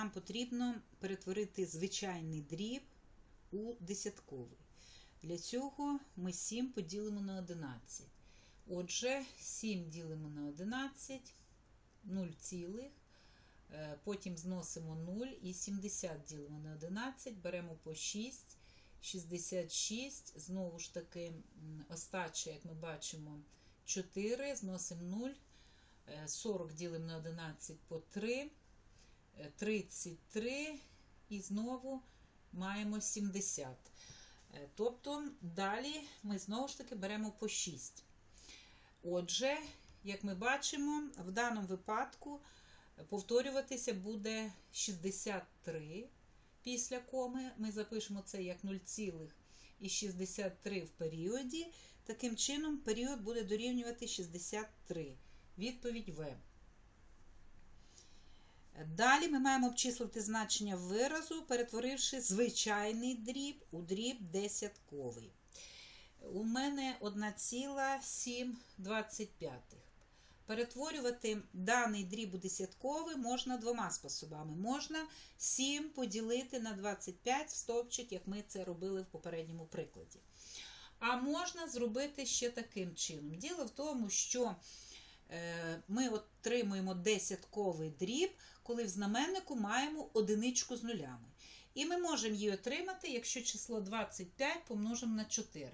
нам потрібно перетворити звичайний дріб у десятковий. Для цього ми 7 поділимо на 11. Отже, 7 ділимо на 11, 0 цілих. Е, Потім зносимо 0 і 70 ділимо на 11, беремо по 6, 66, знову ж таки, остача, як ми бачимо, 4, зносимо 0, е, 40 ділимо на 11 по 3, е, 33 і знову маємо 70. Е, Тобто далі ми знову ж таки беремо по 6. Отже, як ми бачимо, в даному випадку повторюватися буде 63 після коми. Ми запишемо це як 0,63 в періоді. Таким чином, період буде дорівнювати 63. Відповідь В. Далі ми маємо обчислити значення виразу, перетворивши звичайний дріб у дріб десятковий. У мене 1,725. Перетворювати даний дріб у десятковий можна двома способами. Можна 7 поділити на 25 в стовпчик, як ми це робили в попередньому прикладі. А можна зробити ще таким чином. Діло в тому, що ми отримуємо десятковий дріб, коли в знаменнику маємо одиничку з нулями. І ми можемо її отримати, якщо число 25 помножимо на 4.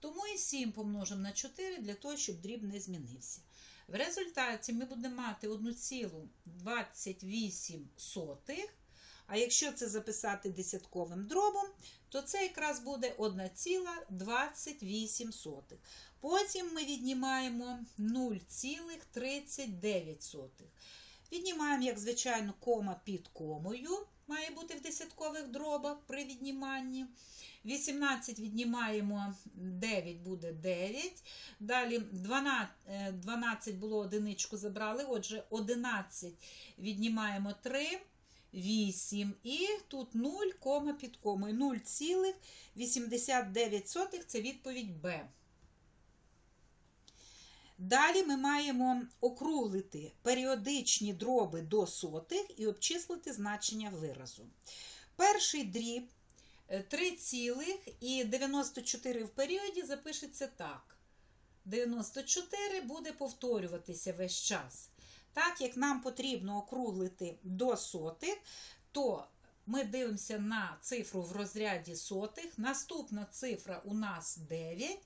Тому і 7 помножимо на 4 для того, щоб дріб не змінився. В результаті ми будемо мати 1,28. А якщо це записати десятковим дробом, то це якраз буде 1,28. Потім ми віднімаємо 0,39. Віднімаємо, як звичайно, кома під комою. Має бути в десяткових дробах при відніманні. 18 віднімаємо 9 буде 9. Далі 12, 12 було одиничку забрали. Отже, 11 віднімаємо 3, 8. І тут 0, кома під комою. 0,89 це відповідь Б. Далі ми маємо округлити періодичні дроби до сотих і обчислити значення виразу. Перший дріб 3,94 в періоді запишеться так. 94 буде повторюватися весь час. Так як нам потрібно округлити до сотих, то ми дивимося на цифру в розряді сотих. Наступна цифра у нас 9.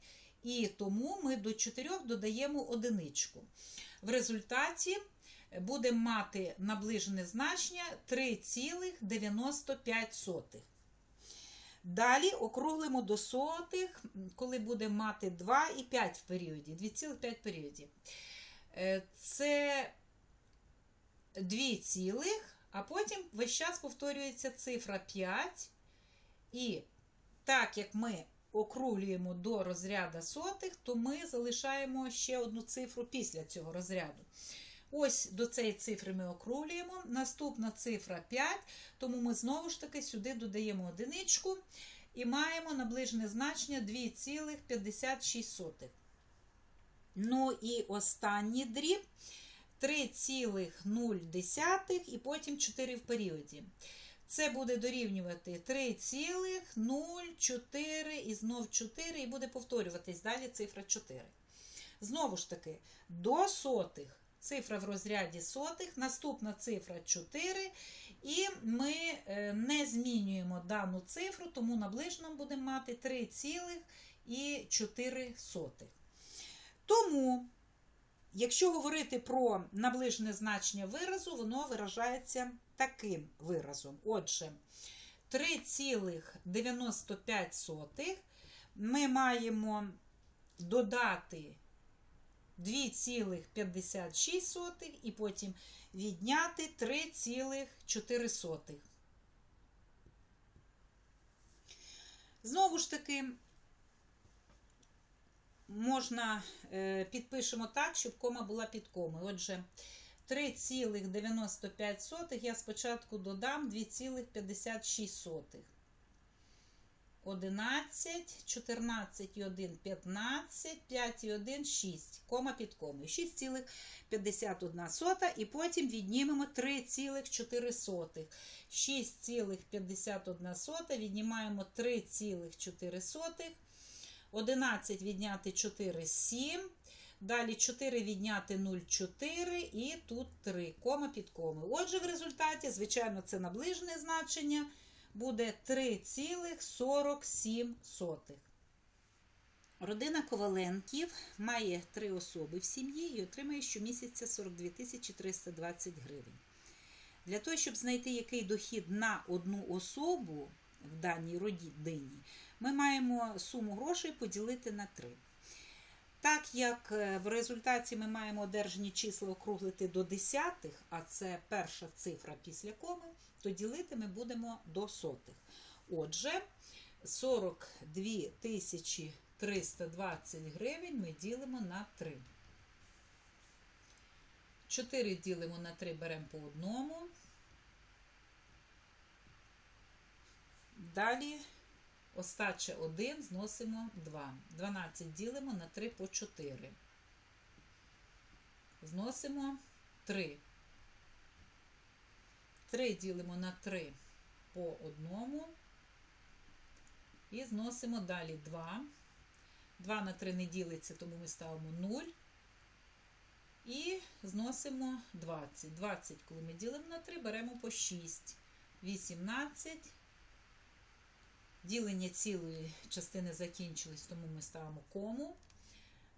І тому ми до 4 додаємо одиничку. В результаті будемо мати наближене значення 3,95. Далі округлимо до сотих, коли будемо мати 2 і 5 в періоді, 2,5 в періоді. Це 2 цілих, а потім весь час повторюється цифра 5. І так як ми округлюємо до розряду сотих, то ми залишаємо ще одну цифру після цього розряду. Ось до цієї цифри ми округлюємо. Наступна цифра 5, тому ми знову ж таки сюди додаємо одиничку і маємо наближене значення 2,56. Ну і останній дріб 3,0 і потім 4 в періоді. Це буде дорівнювати 3,04 і знов 4, і буде повторюватись далі цифра 4. Знову ж таки, до сотих цифра в розряді сотих, наступна цифра 4, і ми не змінюємо дану цифру, тому наближено будемо мати 3,4. Тому, якщо говорити про наближене значення виразу, воно виражається таким виразом. Отже, 3,95 ми маємо додати 2,56 і потім відняти 3,4. Знову ж таки, можна підпишемо так, щоб кома була під комою. Отже, 3,95 я спочатку додам 2,56. 11, 14 1 15, 5 1 6, кома під комою. 6,51 і потім віднімемо 3,4. 6,51 віднімаємо 3,4. 11 відняти 4 7. Далі 4 відняти 0,4 і тут 3, кома під комою. Отже, в результаті, звичайно, це наближене значення буде 3,47. Родина Коваленків має три особи в сім'ї і отримає щомісяця 42 320 гривень. Для того, щоб знайти який дохід на одну особу в даній родині, ми маємо суму грошей поділити на 3. Так як е, в результаті ми маємо одержані числа округлити до десятих, а це перша цифра після коми, то ділити ми будемо до сотих. Отже, 42 тисячі 320 гривень ми ділимо на 3. 4 ділимо на 3, беремо по одному. Далі остача 1, зносимо 2. 12 ділимо на 3 по 4. Зносимо 3. 3 ділимо на 3 по одному. І зносимо далі 2. 2 на 3 не ділиться, тому ми ставимо 0. І зносимо 20. 20, коли ми ділимо на 3, беремо по 6. 18. Ділення цілої частини закінчилось, тому ми ставимо кому.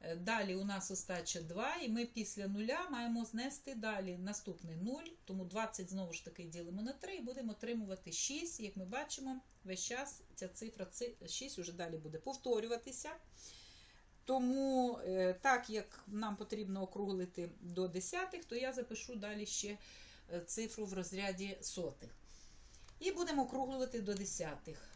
Е, Далі у нас остача 2, і ми після нуля маємо знести далі наступний 0, тому 20 знову ж таки ділимо на 3 і будемо отримувати 6. Як ми бачимо, весь час ця цифра 6 вже далі буде повторюватися. Тому, е, так як нам потрібно округлити до десятих, то я запишу далі ще е, цифру в розряді сотих. І будемо округлювати до десятих.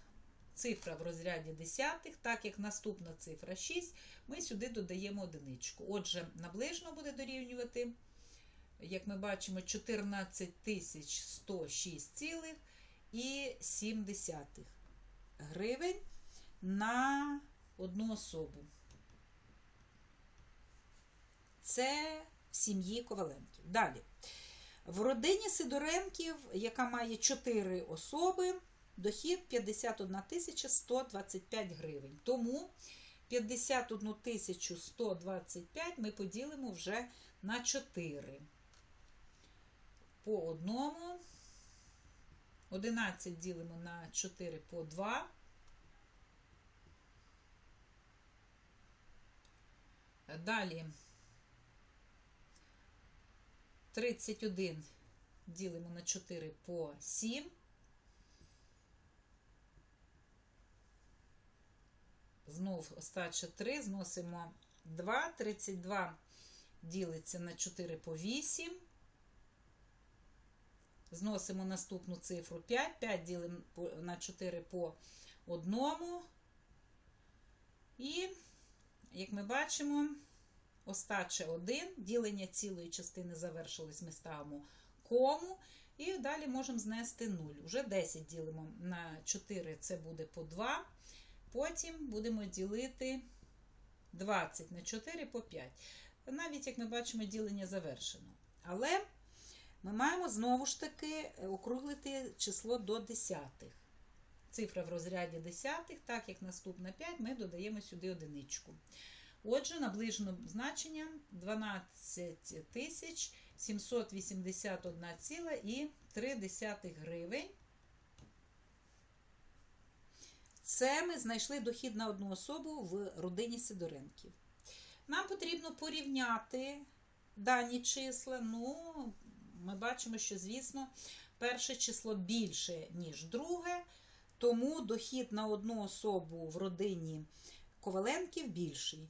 Цифра в розряді десятих, так як наступна цифра 6, ми сюди додаємо одиничку. Отже, наближно буде дорівнювати, як ми бачимо, 14 106,7 гривень на одну особу. Це в сім'ї Коваленків. Далі. В родині Сидоренків, яка має 4 особи, дохід 51 125 гривень. Тому 51 125 ми поділимо вже на 4. По одному. 11 ділимо на 4 по 2. Далі 31 ділимо на 4 по 7. Знов остача 3, зносимо 2, 32 ділиться на 4 по 8. Зносимо наступну цифру 5, 5 ділимо на 4 по 1. І, як ми бачимо, остача 1, ділення цілої частини завершилось, ми ставимо кому. І далі можемо знести 0. Уже 10 ділимо на 4, це буде по 2. Потім будемо ділити 20 на 4 по 5. Навіть, як ми бачимо, ділення завершено. Але ми маємо знову ж таки округлити число до десятих. Цифра в розряді десятих, так як наступна 5, ми додаємо сюди одиничку. Отже, наближено значення 12 781,3 гривень. Це ми знайшли дохід на одну особу в родині Сидоренків. Нам потрібно порівняти дані числа. Ну, ми бачимо, що, звісно, перше число більше, ніж друге, тому дохід на одну особу в родині Коваленків більший.